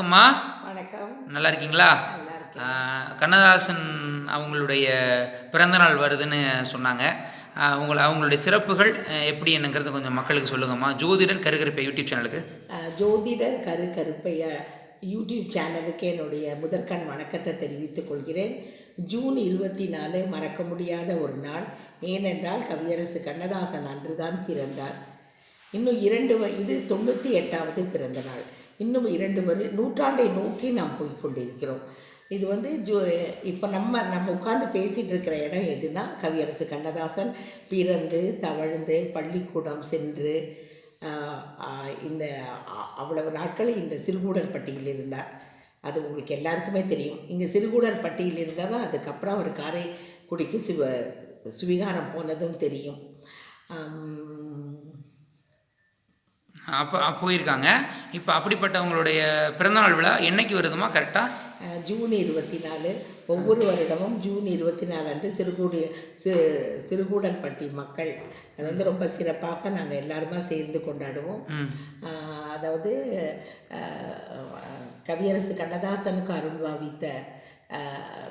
வணக்கம்மா. வணக்கம். நல்லா இருக்கீங்களா கண்ணதாசன் அவங்களுடைய பிறந்தநாள் வருதுன்னு சொன்னாங்க. ஆஹ் உங்களை அவங்களுடைய சிறப்புகள் எப்படி என்னங்கிறத கொஞ்சம் மக்களுக்கு சொல்லுங்கம்மா. ஜோதிடர் கருகருப்பை யூடியூப் சேனலுக்கு. ஜோதிடர் கரு கருப்பையா யூடியூப் சேனலுக்கு என்னுடைய முதற்கண் வணக்கத்தை தெரிவித்துக் கொள்கிறேன். ஜூன் இருபத்தி நாலு மறக்க முடியாத ஒரு நாள். ஏனென்றால் கவியரசு கண்ணதாசன் அன்றுதான் பிறந்தார். இன்னும் இரண்டு வ- இது தொண்ணூற்றி எட்டாவது பிறந்த நாள். இன்னும் இரண்டு வரு நூற்றாண்டை நோக்கி நாம் போய்கொண்டிருக்கிறோம் இது வந்து ஜோ இப்போ நம்ம நம்ம உட்காந்து பேசிகிட்டு இருக்கிற இடம் எதுனா கவியரசு கண்ணதாசன் பிறந்து தவழ்ந்து பள்ளிக்கூடம் சென்று இந்த அவ்வளவு நாட்கள் இந்த சிறுகூடல்பட்டியில் இருந்தார். அது உங்களுக்கு எல்லாருக்குமே தெரியும். இங்கே சிறுகூடல்பட்டியில் இருந்தாலும் அதுக்கப்புறம் அவர் காரைக்குடிக்கு சிவ சுவிகாரம் போனதும் தெரியும். அப்போ போயிருக்காங்க. இப்போ அப்படிப்பட்டவங்களுடைய பிறந்தநாள் விழா என்னைக்கு வருதுமா கரெக்டாக ஜூன் இருபத்தி நாலு ஒவ்வொரு வருடமும் ஜூன் இருபத்தி நாலு அன்று சிறுகூடி சி சிறுகூடல்பட்டி மக்கள். அது வந்து ரொம்ப சிறப்பாக நாங்கள் எல்லாருமா சேர்ந்து கொண்டாடுவோம். அதாவது கவியரசு கண்ணதாசனுக்கு அருள் பாவித்த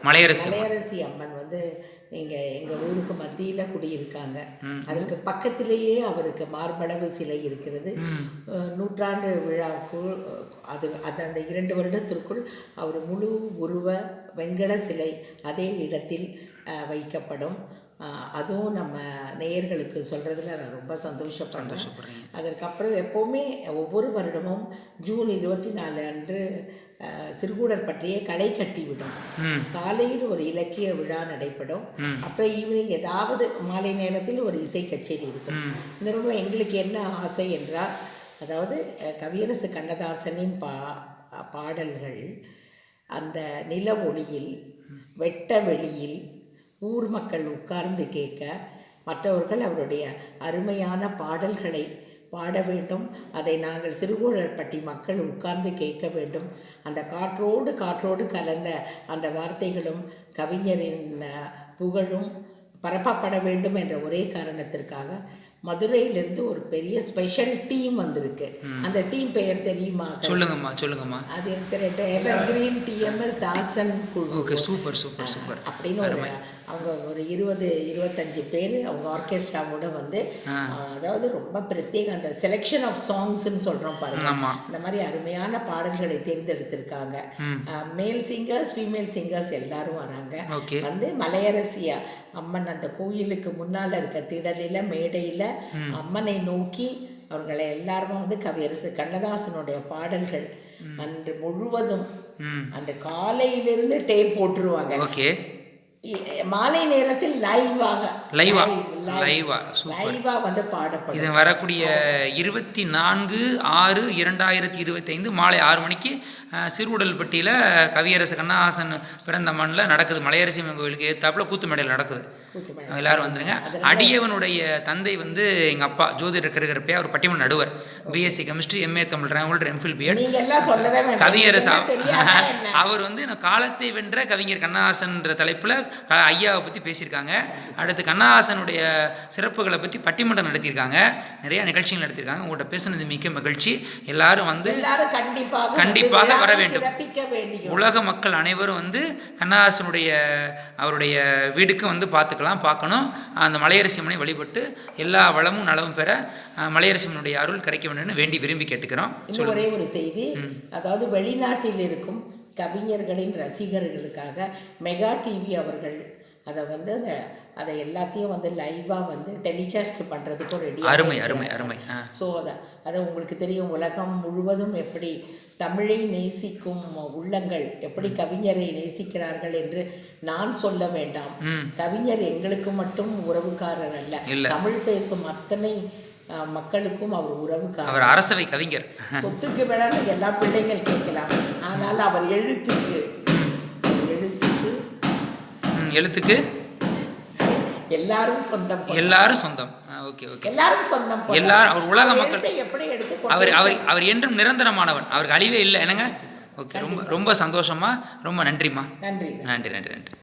மலையரசி மலையரசி அம்மன் வந்து இங்கே எங்கள் ஊருக்கு மத்தியில் குடியிருக்காங்க. அதுக்கு பக்கத்திலேயே அவருக்கு மார்பளவு சிலை இருக்கிறது. நூற்றாண்டு விழாவுக்குள் அது அது அந்த இரண்டு வருடத்திற்குள் அவர் முழு உருவ வெண்கல சிலை அதே இடத்தில் வைக்கப்படும். அதுவும் நம்ம நேயர்களுக்கு சொல்கிறதுல நான் ரொம்ப சந்தோஷப்படுறேன். அதற்கப்புறம் எப்போவுமே ஒவ்வொரு வருடமும் ஜூன் இருபத்தி நாலு அன்று அஹ், சிறுகூடற்பட்டியை களை கட்டிவிடும் காலையில் ஒரு இலக்கிய விழா நடைபெறும். அப்புறம் ஈவினிங் ஏதாவது மாலை நேரத்தில் ஒரு இசை கச்சேரி இருக்கும். இந்த ரொம்ப எங்களுக்கு என்ன ஆசை என்றால் அதாவது கவியரசு கண்ணதாசனின் பா பாடல்கள் அந்த நில ஒளியில் வெட்ட வெளியில் ஊர் மக்கள் உட்கார்ந்து கேட்க மற்றவர்கள் அவருடைய அருமையான பாடல்களை பாட வேண்டும். அதை நாங்கள் சிறுகோழற்பட்டி மக்கள் உட்கார்ந்து கேட்க வேண்டும். அந்த காற்றோடு காற்றோடு கலந்த அந்த வார்த்தைகளும் கவிஞரின் புகழும் பரப்பப்பட வேண்டும் என்ற ஒரே காரணத்திற்காக மதுரையிலிருந்து ஒரு பெரிய ஸ்பெஷல் டீம் வந்திருக்கு. அந்த டீம் பெயர் தெரியுமா? சொல்லுங்கம்மா சொல்லுங்கம்மா. அது இருக்கிற எவர் கிரீன் டிஎம்எஸ் தாசன் குழு. Okay super super super. அப்படின்னு ஒரு அவங்க ஒரு இருபது இருபத்தஞ்சு பேர் அவங்க ஆர்கெஸ்ட்ராவோட வந்து அதாவது ரொம்ப பிரத்யேக அந்த செலெக்ஷன் ஆஃப் சாங்ஸ்ன்னு சொல்கிறோம் பாருங்க. இந்த மாதிரி அருமையான பாடல்களை தேர்ந்தெடுத்திருக்காங்க. மேல் சிங்கர்ஸ் ஃபீமேல் சிங்கர்ஸ் எல்லாரும் வராங்க. வந்து மலையரசியா அம்மன் அந்த கோயிலுக்கு முன்னால் இருக்க திடலில் மேடையில் அம்மனை நோக்கி அவர்களை எல்லாருமே வந்து கவியரசு கண்ணதாசனுடைய பாடல்கள் அன்று முழுவதும் அன்று காலையிலிருந்து டேப் போட்டுருவாங்க. மாலை நேரத்தில் லைவாக. லைவா. லைவா லைவா வந்து பாடப்படும். இது வரக்கூடிய இருபத்தி நான்கு ஆறு இரண்டாயிரத்தி இருபத்தைந்து மாலை ஆறு மணிக்கு அஹ், சிறுகுடல்பட்டியில் கவியரசு கண்ணதாசன் பிறந்த மண்ணில் நடக்குது. மலையரசி கோயிலுக்கு ஏத்தாப்புல கூத்து மேடையில் நடக்குது. எல்லாரும் வந்துருங்க. அடியவனுடைய தந்தை வந்து எங்கள் அப்பா ஜோதிடர் கருகரப்பே அவர் பட்டிமன்ற நடுவர். BSc chemistry MA Tamil rank holder MPhil BEd கவியரசு? அவர் வந்து காலத்தை வென்ற கவிஞர் கண்ணதாசன்ற தலைப்பில் ஐயாவை பற்றி பேசியிருக்காங்க. அடுத்து கண்ணதாசனுடைய சிறப்புகளை பற்றி பட்டிமன்றம் நடத்தியிருக்காங்க. நிறைய நிகழ்ச்சிகள் நடத்தியிருக்காங்க. உங்கள்கிட்ட பேசுனது மிக்க மகிழ்ச்சி. எல்லாரும் வந்து கண்டிப்பாக கண்டிப்பாக வர வேண்டும். உலக மக்கள் அனைவரும் வந்து கண்ணதாசனுடைய அவருடைய வீடுக்கு வந்து பார்த்துக்கலாம் பார்க்கணும். அந்த மலையரசி அம்மனை வழிபட்டு எல்லா வளமும் நலமும் பெற அஹ், மலையரசி அம்மனுடைய அருள் கிடைக்க வேண்டும்னு வேண்டி விரும்பி கேட்டுக்கிறோம். ஒரே ஒரு செய்தி. அதாவது வெளிநாட்டில் இருக்கும் கவிஞர்களின் ரசிகர்களுக்காக மெகா டிவி அவர்கள் அதை வந்து அந்த அதை எல்லாத்தையும் வந்து லைவாக வந்து டெலிகாஸ்ட் பண்ணுறதுக்கும் ரெடி அருமை அருமை அருமை. ஸோ அதை அதை உங்களுக்கு தெரியும் உலகம் முழுவதும் எப்படி தமிழை நேசிக்கும் உள்ளங்கள் எப்படி கவிஞரை நேசிக்கிறார்கள் என்று நான் சொல்ல வேண்டாம். கவிஞர் எங்களுக்கு மட்டும் உறவுக்காரர் அல்ல. தமிழ் பேசும் அத்தனை மக்களுக்கும் அவர் உறவுக்காரர். அவர் அரசவை கவிஞர். சொத்துக்கு வேணாலும் எல்லா பிள்ளைகள் கேட்கலாம். ஆனால் அவர் எழுத்துக்கு எழுத்துக்கு? எல்லாரும் சொந்தம் எல்லாரும் சொந்தம். Okay okay. எல்லாரும் சொந்தம். எல்லாரும் அவர் உலக மக்கள் எப்படி எடுத்து அவர் அவர் அவர் என்றும் நிரந்தரமானவன். அவருக்கு அழிவே இல்லை. என்னங்க? ஓகே ரொம்ப ரொம்ப சந்தோஷமா ரொம்ப நன்றிம்மா. நன்றி நன்றி நன்றி நன்றி.